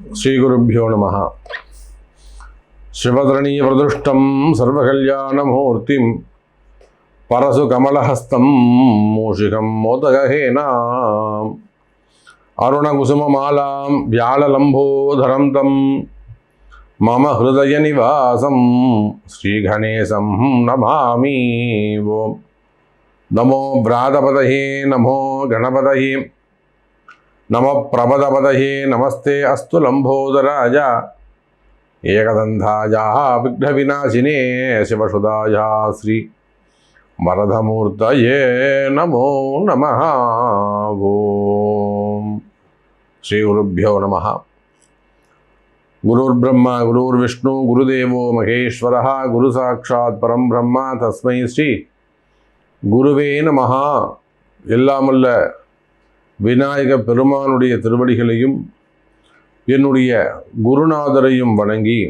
శ్రీగురుభ్యో నమ శివధరణీయప్రదృష్టం సర్వకల్యాణమూర్తిం పరసు కమలహస్తం మూషికం మోదగహేనా అరుణకుసుమమాలాం వ్యాళలంబోధరం తం మమ హృదయ నివాసం శ్రీగణేశం నమామి ఓం నమో భ్రాతపదయే నమో గణపదయే ನಮ ಪ್ರಬದಪದಹೇ ನಮಸ್ತೆ ಅಸ್ತು ಲಂಬೋದರಾಜ. ಏಕದಂಧಾಯ ವಿಘ್ನವಿನಾಶಿನೇ ಶಿವಸುಧಾಯ ಶ್ರೀ ವರದಮೂರ್ತಯೇ ನಮೋ ನಮಃ. ಓಂ. ಶ್ರೀ ಗುರುಭ್ಯೋ ನಮಃ. ಗುರುರ್ಬ್ರಹ್ಮ, ಗುರುರ್ವಿಷ್ಣು, ಗುರುದೇವೋ ಮಹೇಶ್ವರ ಗುರು ಸಾಕ್ಷಾತ್ ಪರಂ ಬ್ರಹ್ಮ ತಸ್ಮೈ ಶ್ರೀ ಗುರುವೇ ನಮಃ. ಎಲ್ಲ ಎಲ್ಲಾಮಲ್ಲ விநாயக பெருமானுடைய திருவடிகளையும் என்னுடைய குருநாதரையும் வணங்கி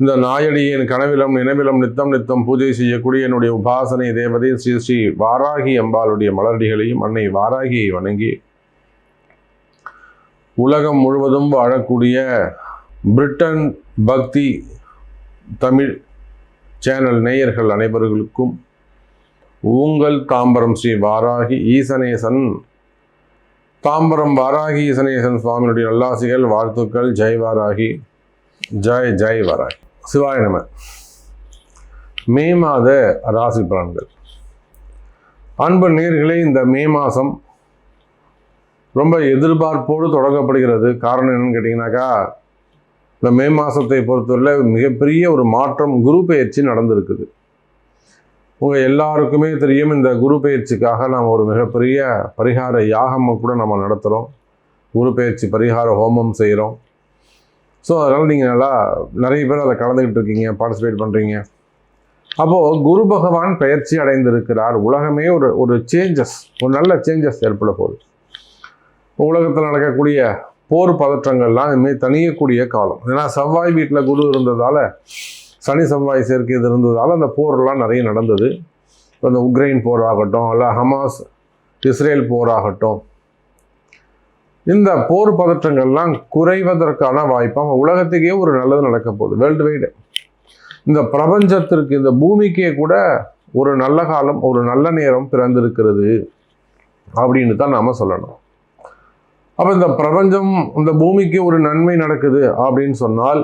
இந்த நாயடியின் கனவிலம் நினைவிலம் நித்தம் நித்தம் பூஜை செய்யக்கூடிய என்னுடைய உபாசனை தேவதை ஸ்ரீ ஸ்ரீ வாராகி அம்பாளுடைய மலரடிகளையும் அன்னை வாராகியை வணங்கி உலகம் முழுவதும் வாழக்கூடிய பிரிட்டன் பக்தி தமிழ் சேனல் நேயர்கள் அனைவர்களுக்கும் உங்கள் தாம்பரம் ஸ்ரீ வாராகி ஈசனேசன் தாம்பரம் வாராகி ஈசனேசன் சுவாமியுடைய நல்லாசிகள் வாழ்த்துக்கள் ஜெய் வாராகி ஜெய் ஜெய் வாராகி. சிவாய நம. மே மாத ராசி பலன்கள். அன்பு நேர்களே இந்த மே மாதம் ரொம்ப எதிர்பார்ப்போடு தொடங்கப்படுகிறது. காரணம் என்னன்னு கேட்டிங்கனாக்கா இந்த மே மாதத்தை பொறுத்தவரை மிகப்பெரிய ஒரு மாற்றம் குரு பெயர்ச்சி நடந்திருக்குது. உங்கள் எல்லாருக்குமே தெரியும் இந்த குரு பயிற்சிக்காக நாம் ஒரு மிகப்பெரிய பரிகார யாகம் கூட நம்ம நடத்துகிறோம் குரு பயிற்சி பரிகார ஹோமம் செய்கிறோம் ஸோ அதனால் நீங்கள் நல்லா நிறைய பேர் அதை கலந்துக்கிட்டு இருக்கீங்க பார்ட்டிசிபேட் பண்ணுறீங்க அப்போது குரு பகவான் பயிற்சி அடைந்திருக்கிறார். உலகமே ஒரு ஒரு சேஞ்சஸ் ஒரு நல்ல சேஞ்சஸ் ஏற்பட போகுது. உலகத்தில் நடக்கக்கூடிய போர் பதற்றங்கள்லாம் இனிமேல் தனியக்கூடிய காலம். ஏன்னா செவ்வாய் வீட்டில் குரு இருந்ததால் சனி செவ்வாய் சேர்க்கை இது இருந்ததால் அந்த போர்லாம் நிறைய நடந்தது. இப்போ இந்த உக்ரைன் போர் ஆகட்டும் இல்லை ஹமாஸ் இஸ்ரேல் போர் ஆகட்டும் இந்த போர் பதற்றங்கள்லாம் குறைவதற்கான வாய்ப்பாக உலகத்துக்கே ஒரு நல்லது நடக்க போகுது வேர்ல்டு வைடு இந்த பிரபஞ்சத்திற்கு இந்த பூமிக்கே கூட ஒரு நல்ல காலம் ஒரு நல்ல நேரம் பிறந்திருக்கிறது அப்படின்னு தான் நாம் சொல்லணும். அப்போ இந்த பிரபஞ்சம் இந்த பூமிக்கு ஒரு நன்மை நடக்குது அப்படின்னு சொன்னால்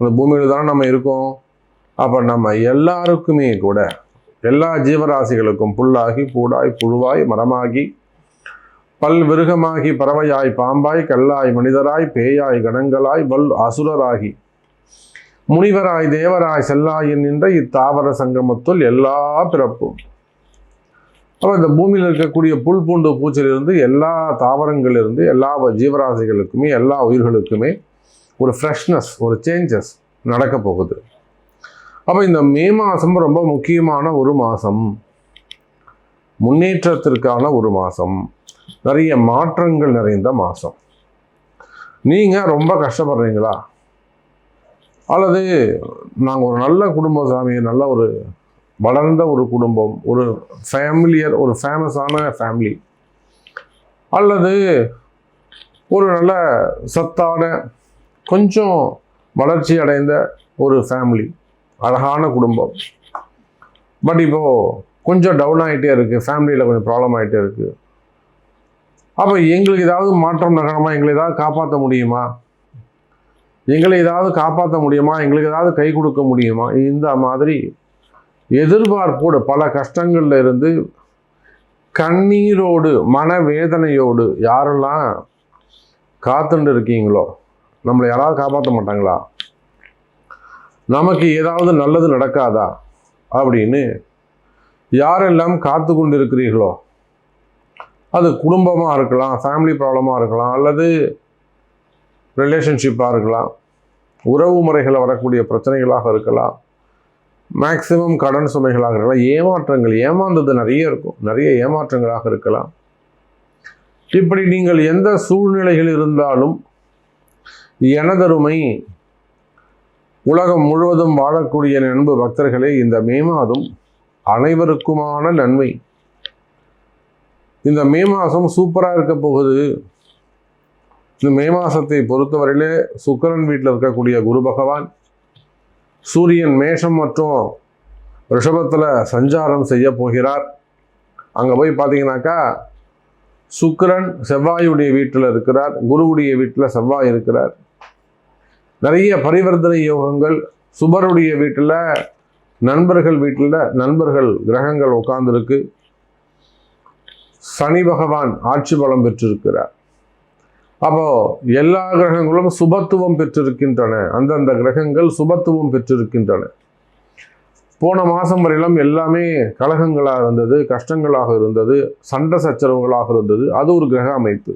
அந்த பூமியில் தானே நம்ம இருக்கோம். அப்போ நம்ம எல்லாருக்குமே கூட எல்லா ஜீவராசிகளுக்கும் புல்லாகி பூடாய் புழுவாய் மரமாகி பல் விருகமாகி பறவையாய் பாம்பாய் கல்லாய் மனிதராய் பேயாய் கணங்களாய் வல் அசுரராகி முனிவராய் தேவராய் செல்லாயின் நின்ற இத்தாவர சங்கமத்துள் எல்லா பிறப்பும். அப்போ இந்த பூமியில் இருக்கக்கூடிய புல் பூண்டு பூச்சிலிருந்து எல்லா தாவரங்களிலிருந்து எல்லா ஜீவராசிகளுக்குமே எல்லா உயிர்களுக்குமே ஒரு ஃப்ரெஷ்னஸ் ஒரு சேஞ்சஸ் நடக்க போகுது. அப்போ இந்த மே மாதம் ரொம்ப முக்கியமான ஒரு மாதம் முன்னேற்றத்திற்கான ஒரு மாதம் நிறைய மாற்றங்கள் நிறைந்த மாதம் நீங்கள் ரொம்ப கஷ்டப்படுறீங்களா? அல்லது நாங்கள் ஒரு நல்ல குடும்ப சாமி நல்ல ஒரு வளர்ந்த ஒரு குடும்பம் ஒரு ஃபேமிலியர் ஒரு ஃபேமஸான ஃபேமிலி அல்லது ஒரு நல்ல சத்தான கொஞ்சம் வளர்ச்சி அடைந்த ஒரு ஃபேமிலி அழகான குடும்பம். பட் இப்போது கொஞ்சம் டவுன் ஆகிட்டே இருக்குது ஃபேமிலியில் கொஞ்சம் ப்ராப்ளம் ஆகிட்டே இருக்குது அப்போ எங்களுக்கு ஏதாவது மாற்றம் நகரமாக எங்களை ஏதாவது காப்பாற்ற முடியுமா? எங்களை ஏதாவது காப்பாற்ற முடியுமா? எங்களுக்கு ஏதாவது கை கொடுக்க முடியுமா? இந்த மாதிரி எதிர்பார்ப்போடு பல கஷ்டங்கள்ல இருந்து கண்ணீரோடு மனவேதனையோடு யாரெல்லாம் காத்துட்டு இருக்கீங்களோ நம்மளை யாராவது காப்பாற்ற மாட்டாங்களா? நமக்கு ஏதாவது நல்லது நடக்காதா? அப்படின்னு யாரெல்லாம் காத்து கொண்டு இருக்கிறீர்களோ அது குடும்பமாக இருக்கலாம் ஃபேமிலி ப்ராப்ளமாக இருக்கலாம் அல்லது ரிலேஷன்ஷிப்பாக இருக்கலாம் உறவு முறைகளில் வரக்கூடிய பிரச்சனைகளாக இருக்கலாம் மேக்சிமம் கடன் சுமைகளாக இருக்கலாம் ஏமாற்றங்கள் ஏமாந்தது நிறைய இருக்கும் நிறைய ஏமாற்றங்களாக இருக்கலாம். இப்படி நீங்கள் எந்த சூழ்நிலையில் இருந்தாலும் எனதருமை. உலகம் முழுவதும் வாழக்கூடிய நண்பு பக்தர்களே இந்த மே மாதம் அனைவருக்குமான நன்மை. இந்த மே மாதம் சூப்பராக இருக்க போகுது. இந்த மே மாதத்தை பொறுத்தவரையிலே சுக்கிரன் வீட்டில் இருக்கக்கூடிய குரு பகவான் சூரியன் மேஷம் மற்றும் ரிஷபத்தில் சஞ்சாரம் செய்ய போகிறார். அங்கே போய் பார்த்தீங்கன்னாக்கா சுக்கிரன் செவ்வாயுடைய வீட்டில் இருக்கிறார் குருவுடைய வீட்டில் செவ்வாய் இருக்கிறார். நிறைய பரிவர்த்தனை யோகங்கள் சுபருடைய வீட்டில் நண்பர்கள் வீட்டில் நண்பர்கள் கிரகங்கள் உட்கார்ந்துருக்கு. சனி பகவான் ஆட்சி பலம் பெற்றிருக்கிறார். அப்போ எல்லா கிரகங்களும் சுபத்துவம் பெற்றிருக்கின்றன. அந்தந்த கிரகங்கள் சுபத்துவம் பெற்றிருக்கின்றன. போன மாதம் வரையிலும் எல்லாமே கலகங்களாக இருந்தது கஷ்டங்களாக இருந்தது சண்டை சச்சரவுகளாக இருந்தது. அது ஒரு கிரக அமைப்பு.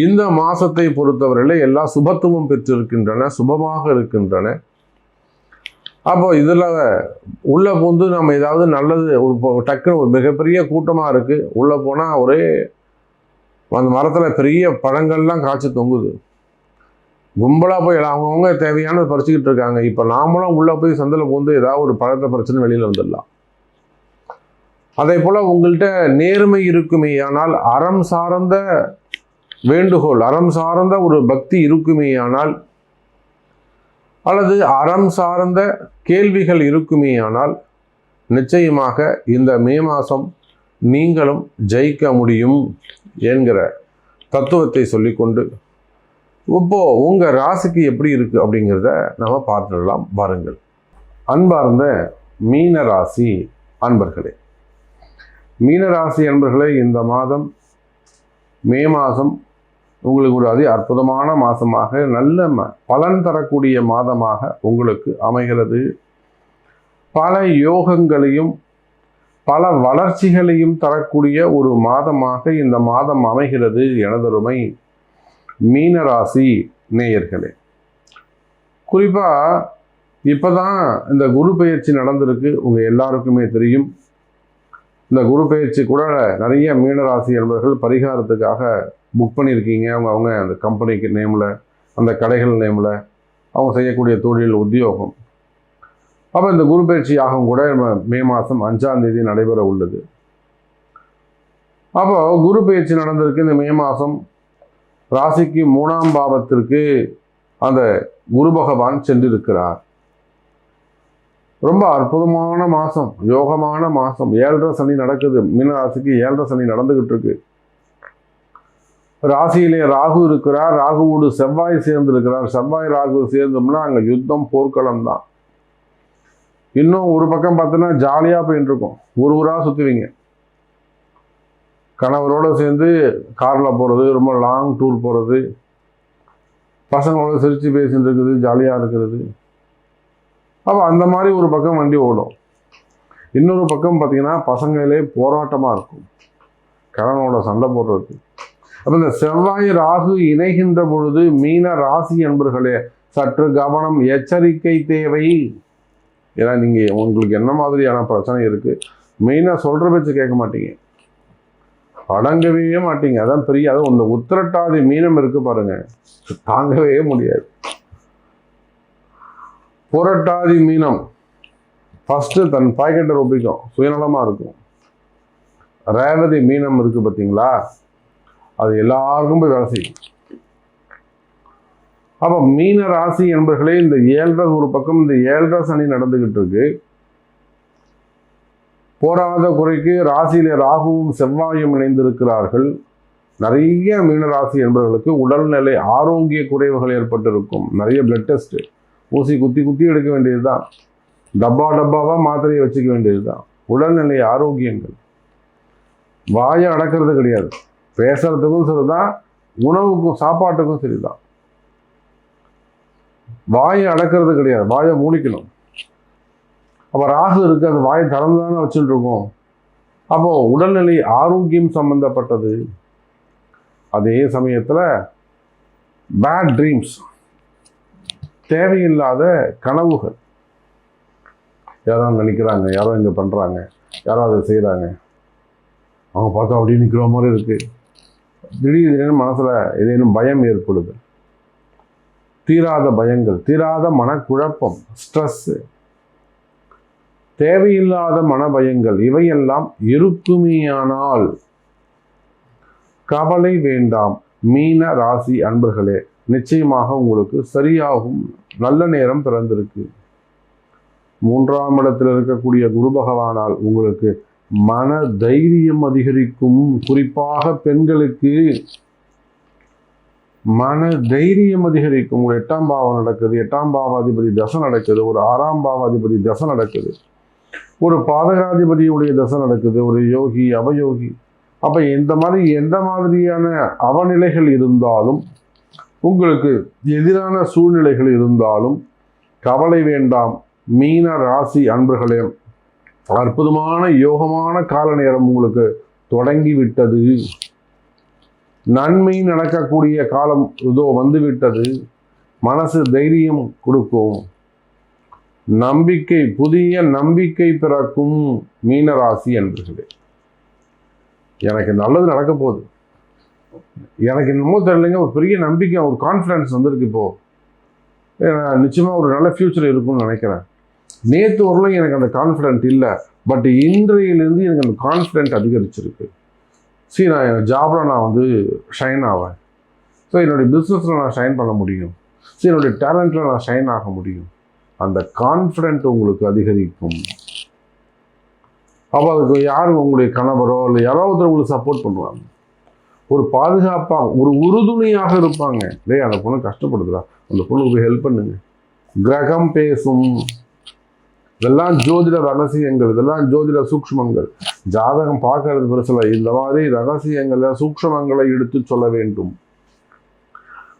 இந்த மாசத்தை பொறுத்தவரையில எல்லா சுபத்துவம் பெற்றிருக்கின்றன சுபமாக இருக்கின்றன. அப்போ இதில் உள்ளே பூந்து நம்ம ஏதாவது நல்லது ஒரு டக்குன்னு ஒரு மிகப்பெரிய கூட்டமாக இருக்குது உள்ளே போனால் ஒரே அந்த மரத்தில் பெரிய பழங்கள்லாம் காய்ச்சி தொங்குது. கும்பலாக போய் அவங்கவுங்க தேவையானது பறிச்சுக்கிட்டு இருக்காங்க. இப்போ நாமளும் உள்ளே போய் சந்தையில் பூந்து ஏதாவது ஒரு பழத்தை பிரச்சனை வெளியில் வந்துடலாம். அதே போல் உங்கள்கிட்ட நேர்மை இருக்குமே ஆனால் அறம் சார்ந்த வேண்டுகோள். அறம் சார்ந்த ஒரு பக்தி இருக்குமேயானால் அல்லது அறம் சார்ந்த கேள்விகள் இருக்குமேயானால் நிச்சயமாக இந்த மே மாதம் நீங்களும் ஜெயிக்க முடியும் என்கிற தத்துவத்தை சொல்லிக்கொண்டு இப்போ உங்கள் ராசிக்கு எப்படி இருக்கு? அப்படிங்கிறத நம்ம பார்த்துடலாம். பாருங்கள் அன்பார்ந்த மீன ராசி அன்பர்களே மீன ராசி அன்பர்களே இந்த மாதம் மே மாதம் உங்களுக்கு ஒரு அதி அற்புதமான மாதமாக நல்ல ம பலன் தரக்கூடிய மாதமாக உங்களுக்கு அமைகிறது. பல யோகங்களையும் பல வளர்ச்சிகளையும் தரக்கூடிய ஒரு மாதமாக இந்த மாதம் அமைகிறது எனதருமை மீனராசி நேயர்களே. குறிப்பாக இப்போ தான் இந்த குரு பயிற்சி நடந்திருக்கு. உங்கள் எல்லாருக்குமே தெரியும். இந்த குரு பயிற்சி கூட நிறைய மீனராசி என்பவர்கள் பரிகாரத்துக்காக புக் பண்ணியிருக்கீங்க. அவங்க அவங்க அந்த கம்பெனிக்கு நேமில் அந்த கடைகள் நேமில் அவங்க செய்யக்கூடிய தொழில் உத்தியோகம். அப்போ இந்த குரு பயிற்சி யாகம் கூட நம்ம மே மாதம் அஞ்சாம் தேதி நடைபெற உள்ளது. அப்போ குரு பயிற்சி நடந்திருக்கு. இந்த மே மாதம் ராசிக்கு மூணாம் பாவத்திற்கு அந்த குரு பகவான் சென்றிருக்கிறார். ரொம்ப அற்புதமான மாதம் யோகமான மாதம் ஏழரை சனி நடக்குது. மீனராசிக்கு ஏழரை சனி நடந்துக்கிட்டு இருக்கு. ராசியிலே ராகு இருக்கிறார் ராகுவோடு செவ்வாய் சேர்ந்திருக்கிறார். செவ்வாய் ராகு சேர்ந்தோம்னா அங்கே யுத்தம் போர்க்களம் தான். இன்னும் ஒரு பக்கம் பார்த்தோன்னா ஜாலியாக போயிட்டு இருக்கும் ஒரு ஊராக சுற்றுவீங்க கணவரோடு சேர்ந்து காரில் போகிறது ரொம்ப லாங் டூர் போகிறது பசங்களோட சிரித்து பேசிட்டு இருக்குது ஜாலியாக இருக்கிறது. அப்போ அந்த மாதிரி ஒரு பக்கம் வண்டி ஓடும். இன்னொரு பக்கம் பார்த்தீங்கன்னா பசங்களே போராட்டமாக இருக்கும். கணவனோட சண்டை போடுறது. அப்போ இந்த செவ்வாய் ராகு இணைகின்ற பொழுது மீன ராசி என்பர்களே சற்று கவனம் எச்சரிக்கை தேவை. ஏன்னா நீங்கள் உங்களுக்கு என்ன மாதிரியான பிரச்சனை இருக்குது மெயினாக சொல்கிற பேச்சு கேட்க மாட்டீங்க. அடங்கவே மாட்டீங்க. அதான் பெரிய அதுவும் இந்த உத்திரட்டாதி மீனம் இருக்கு பாருங்க. தாங்கவே முடியாது. புரட்டாதி மீனம். ஃபஸ்ட்டு தன் பாக்கெட்டை ஒப்பிக்கும் சுயநலமாக இருக்கும். ரேவதி மீனம் இருக்குது பார்த்தீங்களா அது எல்லாருக்கும் போய் வேலை செய்யும். அப்போ மீன ராசி என்பர்களே இந்த ஏழரை ஒரு பக்கம் இந்த ஏழரை சனி நடந்துக்கிட்டு இருக்கு. போராத குறைக்கு ராசியில் ராகுவும் செவ்வாயும் இணைந்திருக்கிறார்கள். நிறைய மீனராசி என்பவர்களுக்கு உடல்நிலை ஆரோக்கிய குறைவுகள் ஏற்பட்டிருக்கும். நிறைய பிளட் டெஸ்ட் ஊசி குத்தி குத்தி எடுக்க வேண்டியது தான் டப்பா டப்பாவாக மாத்திரையை வச்சுக்க வேண்டியது தான் உடல்நிலை ஆரோக்கியங்கள். வாயை அடக்கிறது கிடையாது. பேசுறதுக்கும் சரிதான் உணவுக்கும் சாப்பாட்டுக்கும் சரிதான். வாயை அடக்கிறது கிடையாது வாயை மூடிக்கணும். அப்போ ராகு இருக்கு அந்த வாயை திறந்து தானே வச்சுட்டு இருக்கோம் அப்போ உடல்நிலை ஆரோக்கியம் சம்பந்தப்பட்டது. அதே சமயத்தில் பேட் ட்ரீம்ஸ் தேவையில்லாத கனவுகள். யாரோ நினைக்கிறாங்க யாரோ இங்கே பண்ணுறாங்க யாரோ அதை செய்கிறாங்க அவங்க பார்த்தா அப்படியே நிற்கிற மாதிரி இருக்குது திடீர் திடீர்னு மனசில் ஏதேனும் பயம் ஏற்படுது. தீராத பயங்கள் தீராத மனக்குழப்பம் ஸ்ட்ரெஸ்ஸு தேவையில்லாத மனபயங்கள் இவையெல்லாம் இருக்குமேயானால் கவலை வேண்டாம். மீன ராசி அன்பர்களே நிச்சயமாக உங்களுக்கு சரியாகும். நல்ல நேரம் பிறந்திருக்கு. மூன்றாம் இடத்தில் இருக்கக்கூடிய குரு பகவானால் உங்களுக்கு மன தைரியம் அதிகரிக்கும். குறிப்பாக பெண்களுக்கு மன தைரியம் அதிகரிக்கும். ஒரு எட்டாம் பாவம் நடக்குது. எட்டாம் பாவாதிபதி தசை நடக்குது. ஒரு ஆறாம் பாவாதிபதி தசை நடக்குது. ஒரு பாதகாதிபதியுடைய தசை நடக்குது. ஒரு யோகி அவயோகி. அப்போ இந்த மாதிரி எந்த மாதிரியான அவநிலைகள் இருந்தாலும் உங்களுக்கு எதிரான சூழ்நிலைகள் இருந்தாலும் கவலை வேண்டாம். மீன ராசி அன்பர்களே அற்புதமான யோகமான கால நேரம் உங்களுக்கு தொடங்கி விட்டது நன்மை நடக்கக்கூடிய காலம் இதோ வந்துவிட்டது. மனசு தைரியம் கொடுக்கும். நம்பிக்கை புதிய நம்பிக்கை பிறக்கும் மீனராசி என்பர்களே எனக்கு நல்லது நடக்க போகுது. எனக்கு என்னமோ தெரியலைங்க ஒரு பெரிய நம்பிக்கை ஒரு கான்ஃபிடன்ஸ் வந்திருக்கு இப்போது ஏன்னா, ஒரு நல்ல ஃப்யூச்சர் இருக்கும்னு நினைக்கிறேன். நேற்று வரலும் எனக்கு அந்த கான்ஃபிடென்ட் இல்லை. பட் இன்றையிலேருந்து எனக்கு அந்த கான்ஃபிடென்ட் அதிகரிச்சிருக்கு. சரி நான் என் ஜாபில் நான் வந்து ஷைன் ஆவேன். ஸோ என்னுடைய பிஸ்னஸில் நான் ஷைன் பண்ண முடியும். ஸோ என்னுடைய டேலண்ட்டில் நான் ஷைன் ஆக முடியும். அந்த கான்ஃபிடென்ட் உங்களுக்கு அதிகரிக்கும். அப்போ அதுக்கு யார் உங்களுடைய கணவரோ இல்லை யாரோ ஒருத்தர் உங்களுக்கு சப்போர்ட் பண்ணுவாங்க. ஒரு பாதுகாப்பாக ஒரு உறுதுணையாக இருப்பாங்க. டேய் அந்த பொண்ணு கஷ்டப்படுதுடா. அந்த பொண்ணுக்கு போய் ஹெல்ப் பண்ணுங்க. கிரகம் பேசும். இதெல்லாம் ஜோதிட ரகசியங்கள் இதெல்லாம் ஜோதிட சூக்ஷ்மங்கள். ஜாதகம் பார்க்கறது பெருசில் இந்த மாதிரி ரகசியங்களை சூக்ஷ்மங்களை எடுத்து சொல்ல வேண்டும்.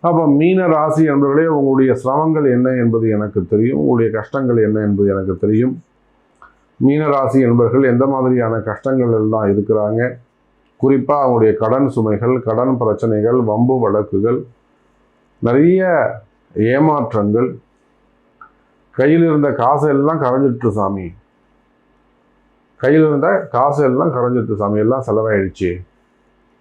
அப்போ மீன ராசி என்பவர்களே உங்களுடைய சிரமங்கள் என்ன என்பது எனக்கு தெரியும். உங்களுடைய கஷ்டங்கள் என்ன என்பது எனக்கு தெரியும். மீன ராசி என்பவர்கள் எந்த மாதிரியான கஷ்டங்கள் எல்லாம் இருக்கிறாங்க? குறிப்பாக அவங்களுடைய கடன் சுமைகள் கடன் பிரச்சனைகள் வம்பு வழக்குகள் நிறைய ஏமாற்றங்கள் கையில் இருந்த காசு எல்லாம் சாமி. கையில் இருந்த காசு எல்லாம் சாமி. எல்லாம் செலவாயிடுச்சு.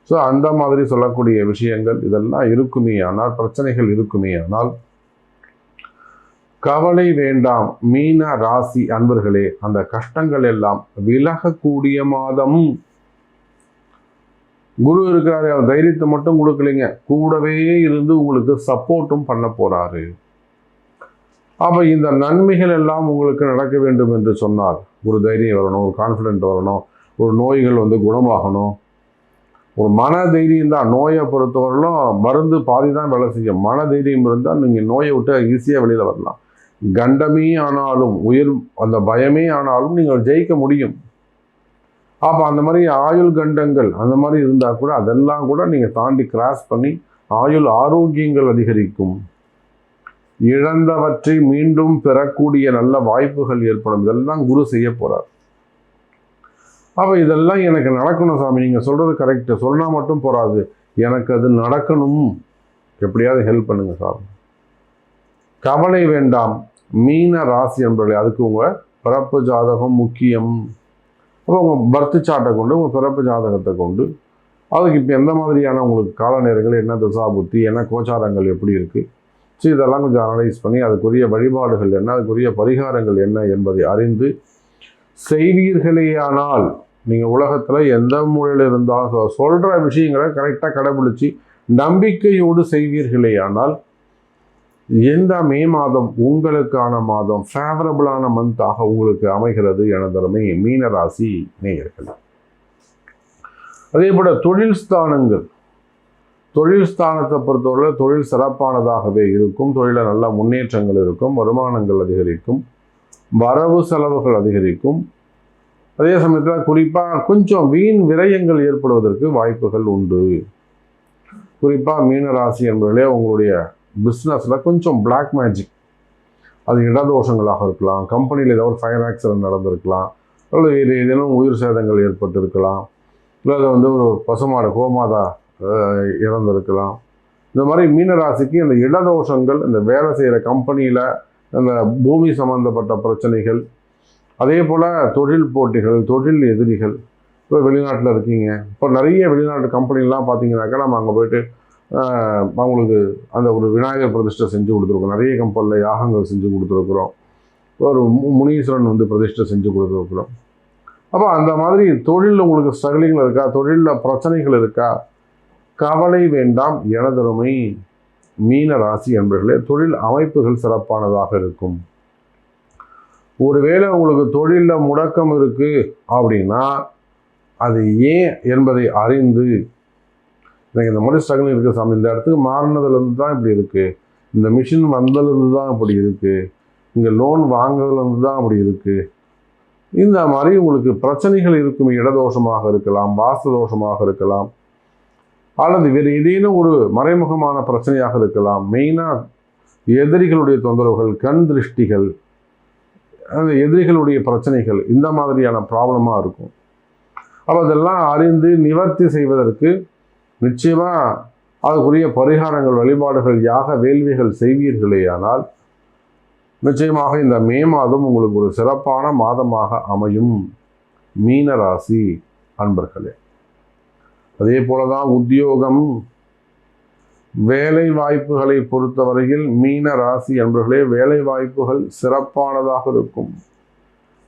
ஸோ அந்த மாதிரி சொல்லக்கூடிய விஷயங்கள் இதெல்லாம் இருக்குமே ஆனால் பிரச்சனைகள் இருக்குமே ஆனால் கவலை வேண்டாம். மீன ராசி அன்பர்களே அந்த கஷ்டங்கள் எல்லாம் விலகக்கூடிய மாதம். குரு இருக்கிறாரு. அவர் தைரியத்தை மட்டும் கொடுக்கலைங்க. கூடவே இருந்து உங்களுக்கு சப்போர்ட்டும் பண்ண போறாரு. அப்போ இந்த நன்மைகள் எல்லாம் உங்களுக்கு நடக்க வேண்டும் என்று சொன்னால் ஒரு தைரியம் வரணும் ஒரு கான்ஃபிடென்ட் வரணும் ஒரு நோய்கள் வந்து குணமாகணும். ஒரு மன தைரியம் தான் நோயை பொறுத்தவரையிலும் மருந்து பாதி தான் வேலை செய்யும். மன தைரியம் இருந்தால் நீங்கள் நோயை விட்டு ஈஸியாக வெளியில் வரலாம். கண்டமே ஆனாலும் உயிர் அந்த பயமே ஆனாலும் நீங்கள் ஜெயிக்க முடியும். அப்போ அந்த மாதிரி ஆயுள் கண்டங்கள் அந்த மாதிரி இருந்தால் கூட அதெல்லாம் கூட நீங்கள் தாண்டி கிராஸ் பண்ணி ஆயுள் ஆரோக்கியங்கள் அதிகரிக்கும். இழந்தவற்றை மீண்டும் பெறக்கூடிய நல்ல வாய்ப்புகள் ஏற்படும். இதெல்லாம் குரு செய்ய போகிறார் அப்போ இதெல்லாம் எனக்கு நடக்கணும் சாமி. நீங்கள் சொல்கிறது கரெக்டு சொன்னால் மட்டும் போகாது எனக்கு அது நடக்கணும். எப்படியாவது ஹெல்ப் பண்ணுங்கள் சாமி. கவலை வேண்டாம். மீன ராசி என்பவர்களே அதுக்கு உங்கள் பிறப்பு ஜாதகம் முக்கியம். அப்போ உங்கள் பர்த் சார்ட்டை கொண்டு உங்கள் பிறப்பு ஜாதகத்தை கொண்டு அதுக்கு இப்போ எந்த மாதிரியான உங்களுக்கு கால நேரங்கள் என்ன தசா புத்தி என்ன கோச்சாரங்கள் எப்படி இருக்குது ஸோ இதெல்லாம் கொஞ்சம் அனலைஸ் பண்ணி அதுக்குரிய வழிபாடுகள் என்ன அதுக்குரிய பரிகாரங்கள் என்ன என்பதை அறிந்து செய்வீர்களேயானால் நீங்கள் உலகத்தில் எந்த மூலையில் இருந்தாலும் சொ- விஷயங்களை கரெக்டாக கடைபிடிச்சி நம்பிக்கையோடு செய்வீர்களேயானால் எந்த மே மாதம் உங்களுக்கான மாதம் ஃபேவரபிளான மந்தாக உங்களுக்கு அமைகிறது எனதருமை மீனராசி நேயர்கள். அதே போல் தொழில் ஸ்தானங்கள். தொழில் ஸ்தானத்தை பொறுத்தவரை தொழில் சிறப்பானதாகவே இருக்கும். தொழிலில் நல்ல முன்னேற்றங்கள் இருக்கும். வருமானங்கள் அதிகரிக்கும். வரவு செலவுகள் அதிகரிக்கும். அதே சமயத்தில் குறிப்பாக கொஞ்சம் வீண் விரயங்கள் ஏற்படுவதற்கு வாய்ப்புகள் உண்டு. குறிப்பாக மீனராசி என்பதிலே உங்களுடைய பிஸ்னஸில் கொஞ்சம் பிளாக் மேஜிக் அது இடதோஷங்களாக இருக்கலாம். கம்பெனியில் ஏதாவது ஒரு ஃபயர் ஆக்சிடென்ட் நடந்திருக்கலாம். அல்லது வேறு ஏதேனும் உயிர் சேதங்கள் ஏற்பட்டிருக்கலாம். இல்லை அது வந்து ஒரு பசுமாடு கோமாதா இறந்திருக்கலாம். இந்த மாதிரி மீனராசிக்கு இந்த இடதோஷங்கள் இந்த வேலை செய்கிற கம்பெனியில் அந்த பூமி சம்மந்தப்பட்ட பிரச்சனைகள் அதே போல் தொழில் போட்டிகள் தொழில் எதிரிகள். இப்போ வெளிநாட்டில் இருக்கீங்க. இப்போ நிறைய வெளிநாட்டு கம்பெனிலாம் பார்த்தீங்கன்னாக்கா நம்ம அங்கே போயிட்டு அவங்களுக்கு அந்த ஒரு விநாயகர் பிரதிஷ்டை செஞ்சு கொடுத்துருக்கோம். நிறைய கம்பெனியில் யாகங்கள் செஞ்சு கொடுத்துருக்குறோம். ஒரு மு- முனீஸ்வரன் வந்து பிரதிஷ்டை செஞ்சு கொடுத்துருக்குறோம். அப்போ அந்த மாதிரி தொழிலில் உங்களுக்கு ஸ்ட்ரகிளிங்கில் இருக்கா? தொழிலில் பிரச்சனைகள் இருக்கா? கவலை வேண்டாம் எனதருமை மீன ராசி என்பர்களே தொழில் அமைப்புகள் சிறப்பானதாக இருக்கும். ஒருவேளை உங்களுக்கு தொழிலில் முடக்கம் இருக்குது அப்படின்னா அது ஏன் என்பதை அறிந்து எனக்கு இந்த மாதிரி ஸ்ட்ரகிள் இருக்குது சாமி இந்த இடத்துக்கு மாறினதுலேருந்து தான் இப்படி இருக்குது இந்த மிஷின் வந்ததுலேருந்து தான் இப்படி இருக்குது இங்கே லோன் வாங்குறதுலேருந்து தான் அப்படி இருக்குது இந்த மாதிரி உங்களுக்கு பிரச்சனைகள் இருக்கும் இடதோஷமாக இருக்கலாம் வாஸ்து தோஷமாக இருக்கலாம். அல்லது வேறு ஏதேனும் ஒரு மறைமுகமான பிரச்சனையாக இருக்கலாம். மெயினாக எதிரிகளுடைய தொந்தரவுகள் கண் திருஷ்டிகள் அந்த எதிரிகளுடைய பிரச்சனைகள் இந்த மாதிரியான ப்ராப்ளமாக இருக்கும். அப்போ அதெல்லாம் அறிந்து நிவர்த்தி செய்வதற்கு நிச்சயமாக அதுக்குரிய பரிகாரங்கள் வழிபாடுகள் யாக வேள்விகள் செய்வீர்களேயானால் நிச்சயமாக இந்த மே மாதம் உங்களுக்கு ஒரு சிறப்பான மாதமாக அமையும் மீன ராசி அன்பர்களே. அதே போல தான் உத்தியோகம் வேலை வாய்ப்புகளை பொறுத்தவரையில் மீன ராசி அன்பர்களே வேலை வாய்ப்புகள் சிறப்பானதாக இருக்கும்.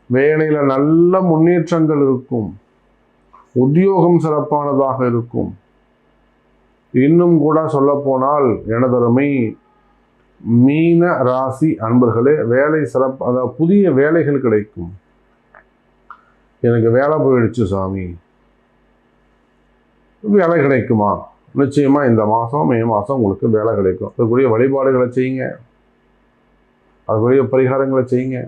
வேலையில் நல்ல முன்னேற்றங்கள் இருக்கும். உத்தியோகம் சிறப்பானதாக இருக்கும். இன்னும் கூட சொல்லப்போனால் எனதருமை மீன ராசி அன்பர்களே வேலை சிறப்பு அதாவது புதிய வேலைகள் கிடைக்கும். எனக்கு வேலை போயிடுச்சு சாமி. வேலை கிடைக்குமா? நிச்சயமா இந்த மாதம் மே மாதம் உங்களுக்கு வேலை கிடைக்கும். அதுக்குரிய வழிபாடுகளை செய்யுங்க. அதுக்குரிய பரிகாரங்களை செய்யுங்க.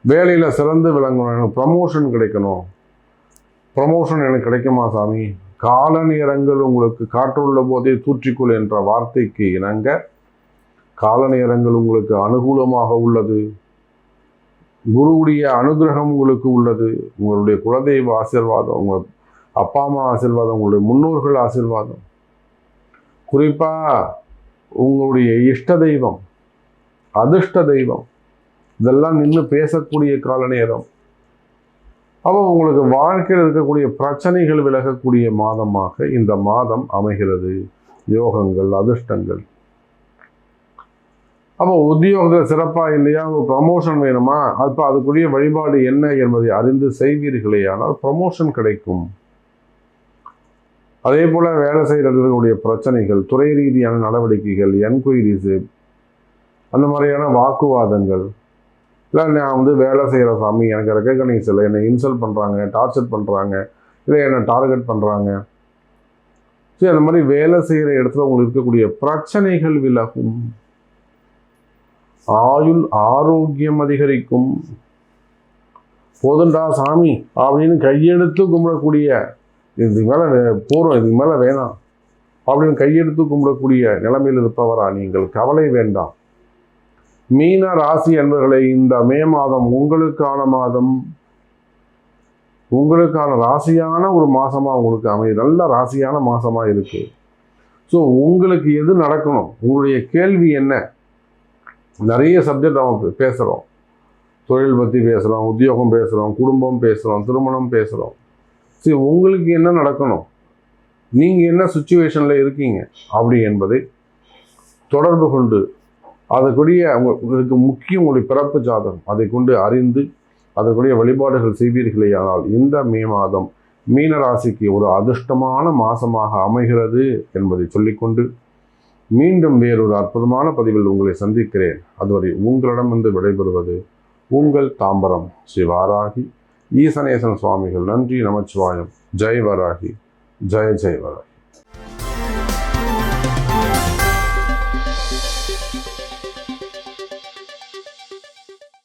வேலையில் சிறந்து விளங்கணும். எனக்கு ப்ரமோஷன் கிடைக்கணும். ப்ரமோஷன் எனக்கு கிடைக்குமா சாமி? கால நேரங்கள் உங்களுக்கு காற்றுள்ள போதே தூற்றிக்கொள் என்ற வார்த்தைக்கு இணங்க கால நேரங்கள் உங்களுக்கு அனுகூலமாக உள்ளது. குருவுடைய அனுகிரகம் உங்களுக்கு உள்ளது. உங்களுடைய குலதெய்வ ஆசீர்வாதம் உங்கள் அப்பா அம்மா ஆசீர்வாதம் உங்களுடைய முன்னோர்கள் ஆசீர்வாதம். குறிப்பாக உங்களுடைய இஷ்ட தெய்வம் அதிர்ஷ்ட தெய்வம் இதெல்லாம் நின்று பேசக்கூடிய கால நேரம். அப்போ உங்களுக்கு வாழ்க்கையில் இருக்கக்கூடிய பிரச்சனைகள் விலகக்கூடிய மாதமாக இந்த மாதம் அமைகிறது. யோகங்கள் அதிர்ஷ்டங்கள். அப்போ உத்தியோகத்தில் சிறப்பாக இல்லையா? உங்கள் ப்ரமோஷன் வேணுமா? அப்போ அதுக்குரிய வழிபாடு என்ன என்பதை அறிந்து செய்வீர்களே ஆனால் ப்ரமோஷன் கிடைக்கும். அதே போல் வேலை செய்கிறவர்களுடைய பிரச்சனைகள் துறை ரீதியான நடவடிக்கைகள் என்கொயரிஸு அந்த மாதிரியான வாக்குவாதங்கள். இல்லை நான் வந்து வேலை செய்கிற சாமி எனக்கு ரெக்கக்னைஸ் இல்லை என்னை இன்சல்ட் பண்ணுறாங்க டார்ச்சர் பண்ணுறாங்க இல்லை என்னை டார்கெட் பண்ணுறாங்க சரி அந்த மாதிரி வேலை செய்கிற இடத்துல உங்களுக்கு இருக்கக்கூடிய பிரச்சனைகள் விலகும். ஆயுள் ஆரோக்கியம் அதிகரிக்கும். போதுண்டா சாமி அப்படின்னு கையெடுத்து கும்பிடக்கூடிய இதுக்கு மேலே போகிறோம் இதுக்கு மேலே வேணாம். அப்படின்னு கையெடுத்து கும்பிடக்கூடிய நிலைமையில் இருப்பவரா நீங்கள். கவலை வேண்டாம். மீன ராசி என்பவர்களை இந்த மே மாதம் உங்களுக்கான மாதம். உங்களுக்கான ராசியான ஒரு மாதமாக உங்களுக்கு அமையும் நல்ல ராசியான மாதமாக இருக்குது ஸோ உங்களுக்கு எது நடக்கணும்? உங்களுடைய கேள்வி என்ன? நிறைய சப்ஜெக்ட் நம்ம பேசுகிறோம் தொழில் பற்றி பேசுகிறோம் உத்தியோகம் பேசுகிறோம் குடும்பம் பேசுகிறோம் திருமணம் பேசுகிறோம் சரி உங்களுக்கு என்ன நடக்கணும்? நீங்கள் என்ன சுச்சுவேஷனில் இருக்கீங்க? அப்படி என்பதை தொடர்பு கொண்டு அதற்குரிய உங்களுக்கு முக்கிய உங்களுடைய பிறப்பு ஜாதகம் அதை கொண்டு அறிந்து அதற்குரிய வழிபாடுகள் செய்வீர்களே ஆனால் இந்த மே மாதம் மீன ராசிக்கு ஒரு அதிர்ஷ்டமான மாசமாக அமைகிறது என்பதை சொல்லிக்கொண்டு மீண்டும் வேறொரு அற்புதமான பதிவில் உங்களை சந்திக்கிறேன். அதுவரை உங்களிடமிருந்து விடைபெறுவது உங்கள் தாம்பரம் சிவாராகி. ஈசனேசன் சுவாமிகள் நன்றி நமச்சிவாயம் ஜெய் வராகி ஜெய ஜெய் வராகி